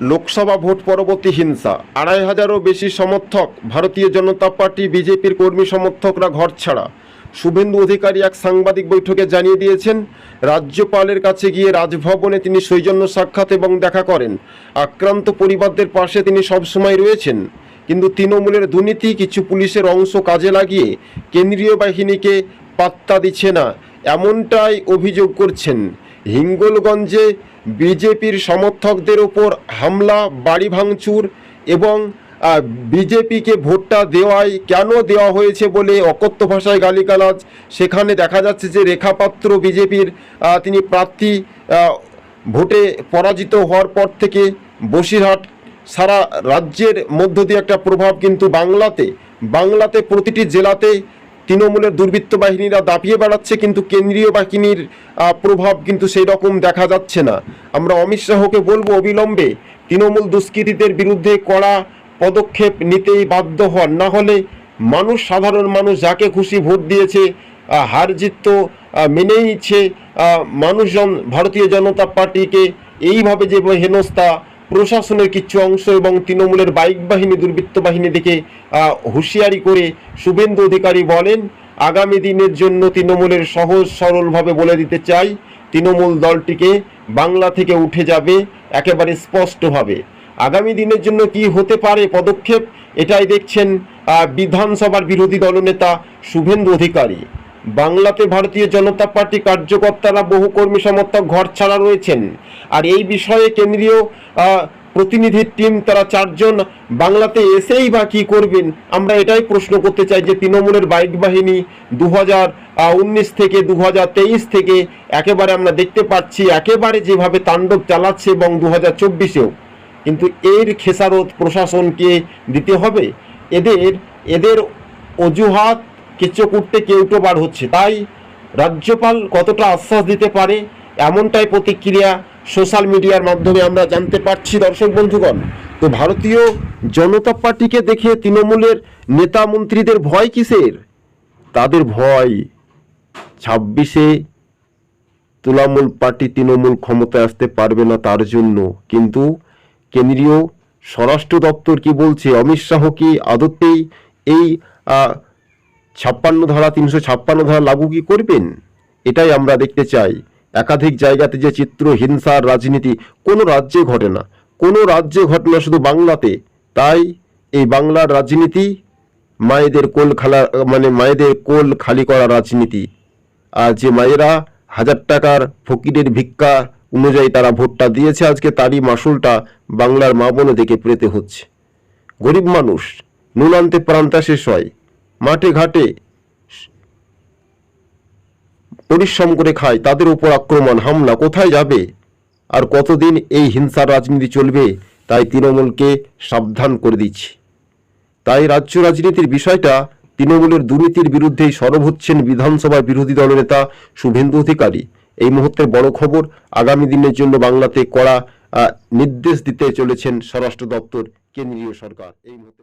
Lok Sabha vote পরবর্তী হিংসা। আড়াই হাজারও বেশি সমর্থক ভারতীয় জনতা পার্টি, বিজেপির কর্মী সমর্থকরা ঘর ছাড়া। শুভেন্দু অধিকারী এক সাংবাদিক বৈঠকে জানিয়ে দিয়েছেন, রাজ্যপালের কাছে গিয়ে রাজভবনে তিনি সৌজন্য সাক্ষাৎ এবং দেখা করেন। আক্রান্ত পরিবারদের পাশে তিনি সবসময় রয়েছেন। কিন্তু তৃণমূলের দুর্নীতি কিছু পুলিশের অংশ কাজে লাগিয়ে কেন্দ্রীয় বাহিনীকে পাত্তা দিচ্ছে না। এমনটাই অভিযোগ করছেন হিঙ্গলগঞ্জে বিজেপির সমর্থকদের ওপর হামলা, বাড়ি ভাঙচুর এবং বিজেপিকে ভোটটা দেওয়ায় কেন দেওয়া হয়েছে বলে অকথ্য ভাষায় গালিগালাজ, সেখানে দেখা যাচ্ছে যে রেখাপাত্র বিজেপির তিনি প্রার্থী ভোটে পরাজিত হওয়ার পর থেকে বসিরহাট সারা রাজ্যের মধ্য দিয়ে একটা প্রভাব কিন্তু বাংলাতে বাংলাতে প্রতিটি জেলাতে তৃণমূলের দুর্বৃত্ত বাহিনীরা দাপিয়ে বেড়াচ্ছে, কিন্তু কেন্দ্রীয় বাহিনীর প্রভাব কিন্তু সেই রকম দেখা যাচ্ছে না। আমরা অমিত শাহকে বলব অবিলম্বে তৃণমূল দুষ্কৃতীদের বিরুদ্ধে কড়া পদক্ষেপ নিতেই বাধ্য হন। না হলে মানুষ, সাধারণ মানুষ যাকে খুশি ভোট দিয়েছে হার জিত তো মেনেই নিচ্ছে মানুষজন, ভারতীয় জনতা পার্টিকে। এইভাবে যে হেনস্থা, প্রশাসনের কিছু অংশ এবং তৃণমূলের বাইক বাহিনী, দুর্বৃত্ত বাহিনী দিকে হুঁশিয়ারি করে শুভেন্দু অধিকারী বলেন, আগামী দিনের জন্য তৃণমূলের সহজ সরলভাবে বলে দিতে চাই, তৃণমূল দলটিকে বাংলা থেকে উঠে যাবে একেবারে স্পষ্টভাবে। আগামী দিনের জন্য কি হতে পারে পদক্ষেপ, এটাই দেখছেন বিধানসভার বিরোধী দলনেতা শুভেন্দু অধিকারী। বাংলাতে ভারতীয় জনতা পার্টি কার্যকর্তারা বহু কর্মী সমর্থক ঘর ছাড়া রয়েছেন। আর এই বিষয়ে কেন্দ্রীয় প্রতিনিধির টিম তারা চারজন বাংলাতে এসেই বা কী করবেন? আমরা এটাই প্রশ্ন করতে চাই যে তৃণমূলের বাইক বাহিনী দু উনিশ থেকে দু হাজার তেইশ থেকে একেবারে আমরা দেখতে পাচ্ছি একেবারে যেভাবে তাণ্ডব চালাচ্ছে এবং দু হাজার চব্বিশেও। কিন্তু এর খেসারত প্রশাসনকে দিতে হবে। এদের এদের অজুহাত কিছু করতে কেউটো বার হচ্ছে। তাই রাজ্যপাল কতটা আশ্বাস দিতে পারে? এমনটাই প্রতিক্রিয়া সোশ্যাল মিডিয়ার মাধ্যমে আমরা জানতে পারছি, দর্শক বন্ধুগণ, তো ভারতীয় জনতা পার্টিকে দেখে তৃণমূলের নেতা মন্ত্রীদের ভয় কিসের? তাদের ভয় ছাব্বিশে তৃণমূল পার্টি তৃণমূল ক্ষমতায় আসতে পারবে না তার জন্য। কিন্তু কেন্দ্রীয় স্বরাষ্ট্র দপ্তর কি বলছে? অমিত শাহ কি আদতেই এই ছাপ্পান্ন ধারা, তিনশো ছাপ্পান্ন ধারা লাগু কি করবেন? এটাই আমরা দেখতে চাই। একাধিক জায়গাতে যে চিত্র হিংসার রাজনীতি কোনো রাজ্যে ঘটে না। কোনো রাজ্যে ঘটে না শুধু বাংলাতে। তাই এই বাংলার রাজনীতি মায়েদের কোল খালা মানে মায়েদের কোল খালি করা রাজনীতি। আর যে মায়েরা হাজার টাকার ফকিরের ভিক্ষা অনুযায়ী তারা ভোটটা দিয়েছে, আজকে তারই মাসুলটা বাংলার মা বোনেদেরকে পেতে হচ্ছে। গরিব মানুষ নুন আনতে প্রান্তা শেষ হয়। মাঠে ঘাটে পরিশ্রম করে খায়, তাদের উপর আক্রমণ, হামলা, কোথায় যাবে? আর কতদিন এই হিংসার রাজনীতি চলবে? তাই তৃণমূলকে সাবধান করে দিচ্ছি। তাই রাজ্য রাজনীতির বিষয়টা তৃণমূলের দুর্নীতির বিরুদ্ধেই সরব হচ্ছেন বিধানসভার বিরোধী দলনেতা শুভেন্দু অধিকারী। এই মুহূর্তের বড় খবর, আগামী দিনের জন্য বাংলাতে কড়া নির্দেশ দিতে চলেছেন স্বরাষ্ট্র দপ্তর, কেন্দ্রীয় সরকার। এই মুহূর্তে